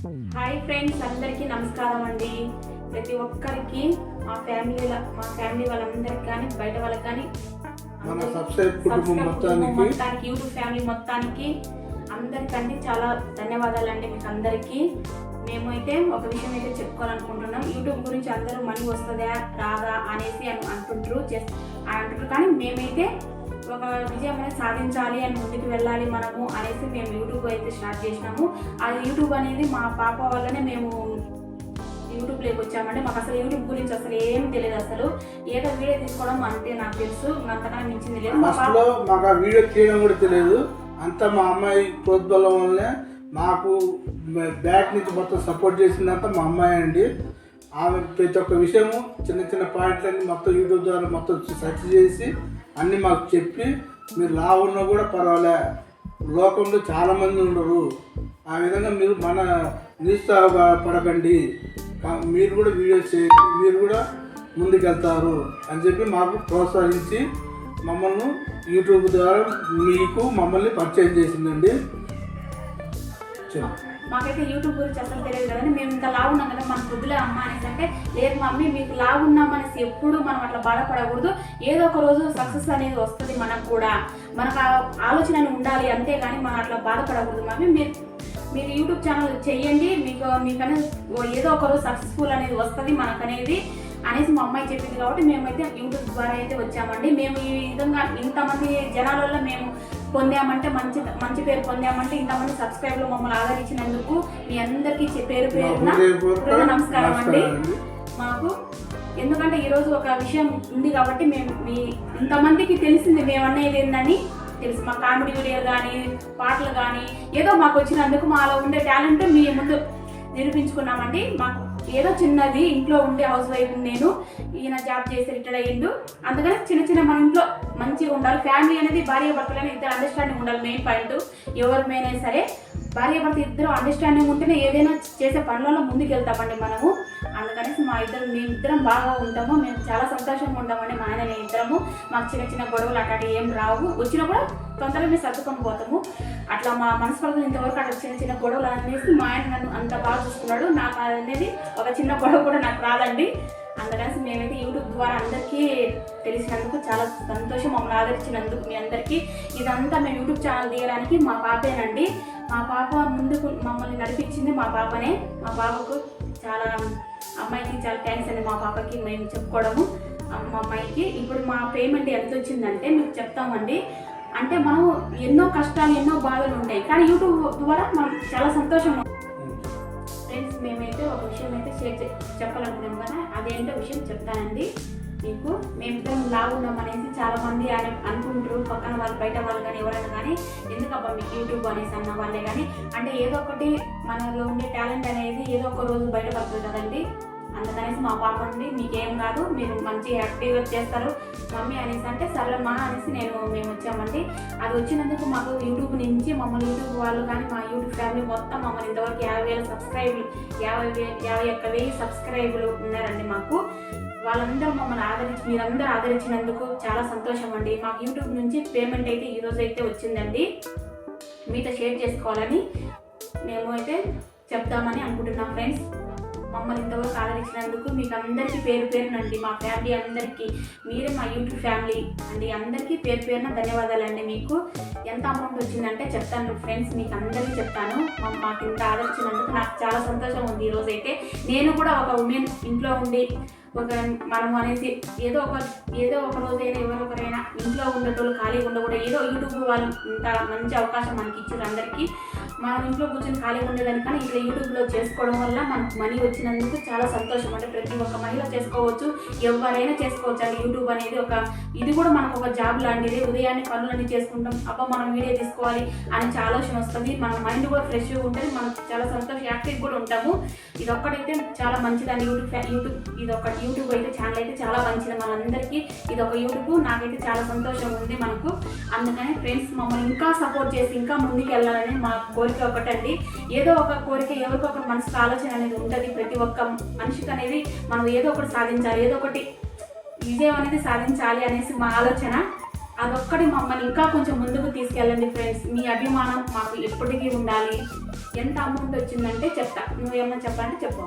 Hi friends అందరికీ నమస్కారం అండి. ప్రతి ఒక్కరికి మా ఫ్యామిలీ మా ఫ్యామిలీ వాళ్ళందరికి కానీ బయట వాళ్ళకి కానీ మన సబ్స్క్రైబ్ కుటుంబం మొత్తానికి యూట్యూబ్ ఫ్యామిలీ మొత్తానికి అందరికండి చాలా ధన్యవాదాలు అండి మీకు అందరికీ. మేమైతే ఒక విషయం అయితే చెప్పుకోవాలనుకుంటున్నాం. యూట్యూబ్ గురించి అందరూ మనీ వస్తుందా రాదా అనేసి అని అంటుంటారు అని అంటుంటారు కానీ మేమైతే ఒక విజయం అనేది సాధించాలి అని ముందుకు వెళ్ళాలి మనము అనేసి మేము యూట్యూబ్ అయితే స్టార్ట్ చేసినాము. ఆ యూట్యూబ్ అనేది మా పాప వల్లనే మేము యూట్యూబ్లోకి వచ్చామంటే మాకు అసలు యూట్యూబ్ గురించి అసలు ఏం తెలియదు అసలు. ఏదో వీడియో తీసుకోవడం అంతే నాకు తెలుసు అంతకన్నా మించింది లేదు. మాకు ఆ వీడియో తీయడం కూడా తెలియదు. అంతా మా అమ్మాయి ప్రోద్బలం వల్లనే మాకు బ్యాక్ నుంచి మొత్తం సపోర్ట్ చేసిందంతా మా అమ్మాయి అండి. ఆమె ప్రతి ఒక్క విషయము చిన్న చిన్న పాయింట్లన్నీ మొత్తం యూట్యూబ్ ద్వారా మొత్తం సెర్చ్ చేసి అన్ని మాకు చెప్పి మీరు లా ఉన్నా కూడా పర్వాలే. లోకంలో చాలామంది ఉండరు. ఆ విధంగా మీరు మన నిరుత్సాహపడకండి. పడకండి మీరు కూడా వీడియోస్ చేయండి. మీరు కూడా ముందుకెళ్తారు అని చెప్పి మాకు ప్రోత్సహించి మమ్మల్ని యూట్యూబ్ ద్వారా మీకు మమ్మల్ని పరిచయం చేసిందండి. చెప్పు మాకైతే యూట్యూబ్ గురించి అసలు తెలియదు కదండి. మేము ఇంత లావు ఉన్నాం కదా మన పొద్దులే అమ్మ అనేసి అంటే లేదు మమ్మీ మీకు లావు ఉన్నాం అనేసి ఎప్పుడు మనం అట్లా బాధపడకూడదు. ఏదో ఒక రోజు సక్సెస్ అనేది వస్తుంది మనకు కూడా. మనకు ఆ ఆలోచన ఉండాలి ఉండాలి అంతేగాని మనం అట్లా బాధపడకూడదు మమ్మీ. మీరు మీరు యూట్యూబ్ ఛానల్ చెయ్యండి. మీకు మీకనేది ఏదో ఒక రోజు సక్సెస్ఫుల్ అనేది వస్తుంది మనకనేది అనేది అనేసి మా అమ్మాయి చెప్పింది కాబట్టి మేమైతే యూట్యూబ్ ద్వారా అయితే వచ్చామండి. మేము ఈ విధంగా ఇంతమంది జనాలలో మేము పొందామంటే మంచి మంచి పేరు పొందామంటే ఇంతమంది సబ్స్క్రైబ్లు మమ్మల్ని ఆదరించినందుకు మీ అందరికీ పేరు పేరున నమస్కారం అండి. మాకు ఎందుకంటే ఈరోజు ఒక విషయం ఉంది కాబట్టి మేము మీ ఇంతమందికి తెలిసింది మేము అనేది ఏందని తెలుసు. మా కామెడీ వీడియో కానీ పాటలు కానీ ఏదో మాకు వచ్చినందుకు మాలో ఉండే టాలెంట్ మీ ముందు నిరూపించుకున్నామండి. మాకు ఏదో చిన్నది ఇంట్లో ఉండే హౌస్ వైఫ్ నేను ఈయన జాబ్ చేసి రిటైర్ అయ్యిండు. అందుకని చిన్న చిన్న మన ఇంట్లో మంచిగా ఉండాలి. ఫ్యామిలీ అనేది భార్య భర్తలని ఇద్దరు అండర్స్టాండింగ్ ఉండాలి మెయిన్ పాయింట్ ఎవరిమైనా సరే భార్య భర్త ఇద్దరు అండర్స్టాండింగ్ ఉంటేనే ఏదైనా చేసే పనులలో ముందుకు వెళ్తామండి మనము. అందుకనేసి మా ఇద్దరు మేమిద్దరం బాగా ఉంటాము మేము చాలా సంతోషంగా ఉంటామని మా ఆయన నేను ఇద్దరము మాకు చిన్న చిన్న గొడవలు అట్లాంటివి ఏం రావు. వచ్చినా కూడా తొందరగా మేము సర్దుకొని పోతాము. అట్లా మా మనస్పర్ధలు ఇంతవరకు అట్లా చిన్న చిన్న గొడవలు అనేసి మా ఆయన నన్ను అంత బాగా చూసుకున్నాడు. నాకు అనేది ఒక చిన్న గొడవ కూడా నాకు రాదండి. అందుకనేసి మేమైతే యూట్యూబ్ ద్వారా అందరికీ తెలిసినందుకు చాలా సంతోషం మమ్మల్ని ఆదరించినందుకు మీ అందరికీ. ఇదంతా మేము యూట్యూబ్ ఛానల్ తీయడానికి మా పాపేనండి. మా పాప ముందుకు మమ్మల్ని నడిపించింది మా పాపనే. మా పాపకు చాలా అమ్మాయికి చాలా థ్యాంక్స్ అండి మా పాపకి మేము చెప్పుకోవడము. మా అమ్మాయికి. ఇప్పుడు మా పేమెంట్ ఎంత వచ్చిందంటే మీకు చెప్తామండి. అంటే మనం ఎన్నో కష్టాలు ఎన్నో బాధలు ఉంటాయి. కానీ యూట్యూబ్ ద్వారా మనం చాలా సంతోషం ఫ్రెండ్స్ మేమైతే ఒక విషయం అయితే షేర్ చెప్పాలనుకున్నాం కదా. అదేంటో విషయం చెప్తానండి. మీకు మేమిద్దరం లావు ఉన్నాం అనేసి చాలా మంది అనుకుంటారు. పక్కన వాళ్ళు బయట వాళ్ళు కానీ ఎవరైనా కానీ. ఎందుకబ్బా మీకు యూట్యూబ్ అనేసి అన్న వాళ్ళే కానీ. అంటే ఏదో ఒకటి మనలో ఉండే టాలెంట్ అనేది ఏదో ఒక రోజు బయటపడుతుంది కదండి. అందుకనేసి మా పాప నుండి మీకేం కాదు మీరు మంచి యాక్టివ్గా చేస్తారు. మమ్మీ అనేసి అంటే సరే మా అనేసి నేను మేము వచ్చామండి. అది వచ్చినందుకు మాకు యూట్యూబ్ నుంచి మమ్మల్ని యూట్యూబ్ వాళ్ళు కానీ మా యూట్యూబ్ ఫ్యామిలీ మొత్తం మమ్మల్ని ఇంతవరకు యాభై వేల సబ్స్క్రైబ్లు యాభై వేల యాభై ఒక్క వెయ్యి సబ్స్క్రైబులు ఉన్నారండి మాకు. వాళ్ళందరూ మమ్మల్ని ఆదరించి మీరందరూ ఆదరించినందుకు చాలా సంతోషం అండి మాకు యూట్యూబ్ నుంచి పేమెంట్ అయితే ఈరోజు అయితే వచ్చిందండి. మీతో షేర్ చేసుకోవాలని మేము అయితే చెప్తామని అనుకుంటున్నాం ఫ్రెండ్స్. మమ్మల్ని ఇంతవరకు ఆదరించినందుకు మీకు అందరికీ పేరు పేరునండి మా ఫ్యామిలీ అందరికీ మీరే మా యూట్యూబ్ ఫ్యామిలీ అండి. అందరికీ పేరు పేరున ధన్యవాదాలండి మీకు. ఎంత అమౌంట్ వచ్చిందంటే చెప్తాను ఫ్రెండ్స్ మీకు అందరికీ చెప్తాను. మాకు ఇంత ఆదరించినందుకు నాకు చాలా సంతోషం ఉంది ఈరోజైతే అయితే. నేను కూడా ఒక ఉమెన్ ఇంట్లో ఉండి ఒక మనం అనేసి ఏదో ఒక ఏదో ఒక రోజైనా ఎవరో ఒకరైనా ఇంట్లో ఉండేటోళ్ళు ఖాళీగా ఉండకూడదు ఏదో యూట్యూబ్ వాళ్ళు ఇంత మంచి అవకాశం మనకి ఇచ్చారు అందరికీ. మనం ఇంట్లో కూర్చొని ఖాళీగా ఉండేదానికన్నా ఇట్లా యూట్యూబ్లో చేసుకోవడం వల్ల మనకు మనీ వచ్చినందుకు చాలా సంతోషం. అంటే ప్రతి ఒక్క మహిళ చేసుకోవచ్చు ఎవరైనా చేసుకోవచ్చు. అండి యూట్యూబ్ అనేది ఒక ఇది కూడా మనకు ఒక జాబ్ లాంటిది. ఉదయాన్నే పనులన్నీ చేసుకుంటాం. అబ్బా మనం వీడియో తీసుకోవాలి అని ఆలోచన వస్తుంది. మన మైండ్ కూడా ఫ్రెష్గా ఉంటుంది. మనం చాలా సంతోషం యాక్టివ్ కూడా ఉంటాము. ఇది ఒక్కటైతే చాలా మంచిదండి. యూట్యూబ్ యూట్యూబ్ ఇది ఒకటి యూట్యూబ్ అయితే ఛానల్ అయితే చాలా మంచిది. మనందరికీ ఇది ఒక యూట్యూబ్. నాకైతే చాలా సంతోషం ఉంది మనకు. అందుకని ఫ్రెండ్స్ మమ్మల్ని ఇంకా సపోర్ట్ చేసి ఇంకా ముందుకు వెళ్ళాలని మా కోరిక ఒకటండి. ఏదో ఒక కోరిక ఎవరికో ఒక మనసుకు ఆలోచన అనేది ఉంటుంది. ప్రతి ఒక్క మనిషికి అనేది మనం ఏదో ఒకటి సాధించాలి. ఏదో ఒకటి విజయం అనేది సాధించాలి అనేసి మా ఆలోచన. అదొక్కటి మమ్మల్ని ఇంకా కొంచెం ముందుకు తీసుకెళ్ళండి ఫ్రెండ్స్ మీ అభిమానం మాకు ఎప్పటికీ ఉండాలి. ఎంత అమౌంట్ వచ్చిందంటే చెప్తా. నువ్వేమన్నా చెప్పాలంటే చెప్పు.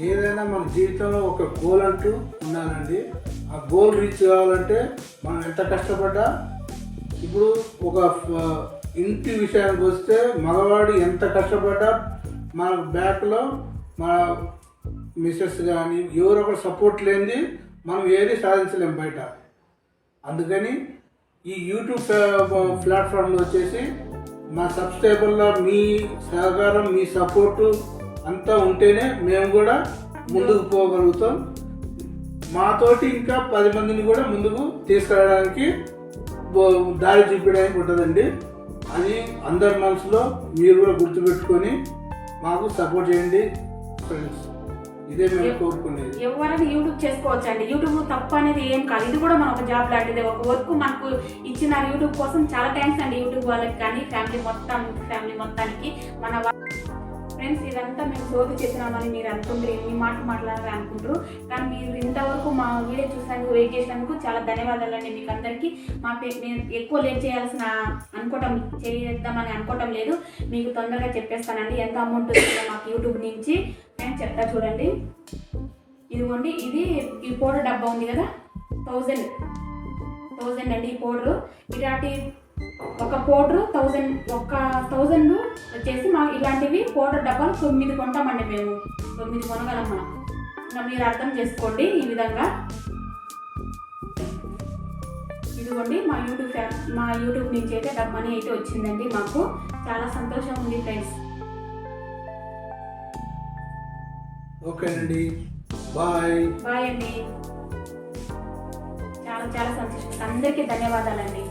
ఏదైనా మన జీవితంలో ఒక గోల్ అంటూ ఉండాలండి. ఆ గోల్ రీచ్ కావాలంటే మనం ఎంత కష్టపడ్డా ఇప్పుడు ఒక ఇంటి విషయానికి వస్తే మగవాడు ఎంత కష్టపడ్డా మన బ్యాక్లో మన మిస్సెస్ కానీ ఎవరో ఒకరు సపోర్ట్ లేనిది మనం ఏది సాధించలేం బయట. అందుకని ఈ యూట్యూబ్ ప్లాట్ఫామ్లో వచ్చేసి మా సబ్స్క్రైబర్ల మీ సహకారం మీ సపోర్టు అంతా ఉంటేనే మేము కూడా ముందుకు పోగలుగుతాం. మాతోటి ఇంకా పది మందిని కూడా ముందుకు తీసుకెళ్ళడానికి దారి చూపించడానికి ఉంటుందండి. అది అందరి మనసులో మీరు కూడా గుర్తుపెట్టుకొని మాకు సపోర్ట్ చేయండి ఫ్రెండ్స్. ఇదే మేము కోరుకునేది. ఎవరైనా యూట్యూబ్ చేసుకోవచ్చు అండి యూట్యూబ్ తప్పు అనేది ఏం కాదు. ఇది కూడా మన ఒక జాబ్ లాంటిది. ఒక వర్క్ మనకు ఇచ్చిన యూట్యూబ్ కోసం చాలా థ్యాంక్స్ అండి యూట్యూబ్ వాళ్ళకి కానీ ఫ్యామిలీ మొత్తం ఫ్యామిలీ మొత్తానికి. మన ఫ్రెండ్స్ ఇదంతా మేము సోది చేసినామని మీరు అనుకుంటారు ఎన్ని మాటలు మాట్లాడాలని అనుకుంటారు కానీ మీరు ఇంతవరకు మా వీడియో చూసినందుకు వెయిట్ చేసినందుకు చాలా ధన్యవాదాలు అండి మీకు అందరికీ. మా మేము ఎక్కువ లేట్ చేయాల్సిన అనుకోవటం చేద్దామని అనుకోవటం లేదు. మీకు తొందరగా చెప్పేస్తానండి ఎంత అమౌంట్ వస్తుందో మాకు యూట్యూబ్ నుంచి. నేను చెప్తా చూడండి. ఇదిగోండి ఇది ఈ పౌడర్ డబ్బా ఉంది కదా థౌజండ్. థౌజండ్ అండి ఈ పౌడరు. ఇలాంటి ఒక పౌడర్ థౌజండ్ ఒక థౌజండ్ వచ్చేసి మా ఇలాంటివి పౌడర్ డబ్బాలు తొమ్మిది కొంటామండి మేము. తొమ్మిది కొనగలం మనం. ఇంకా మీరు అర్థం చేసుకోండి ఈ విధంగా. ఇదిగోండి మా యూట్యూబ్ మా యూట్యూబ్ నుంచి అయితే డబ్ మనీ అయితే వచ్చిందండి మాకు. చాలా సంతోషం ఉంది ఫ్రెండ్స్. ఓకేనండి బాయ్. బాయ్ అండి. చాలా చాలా సంతోషం. అందరికీ ధన్యవాదాలండి.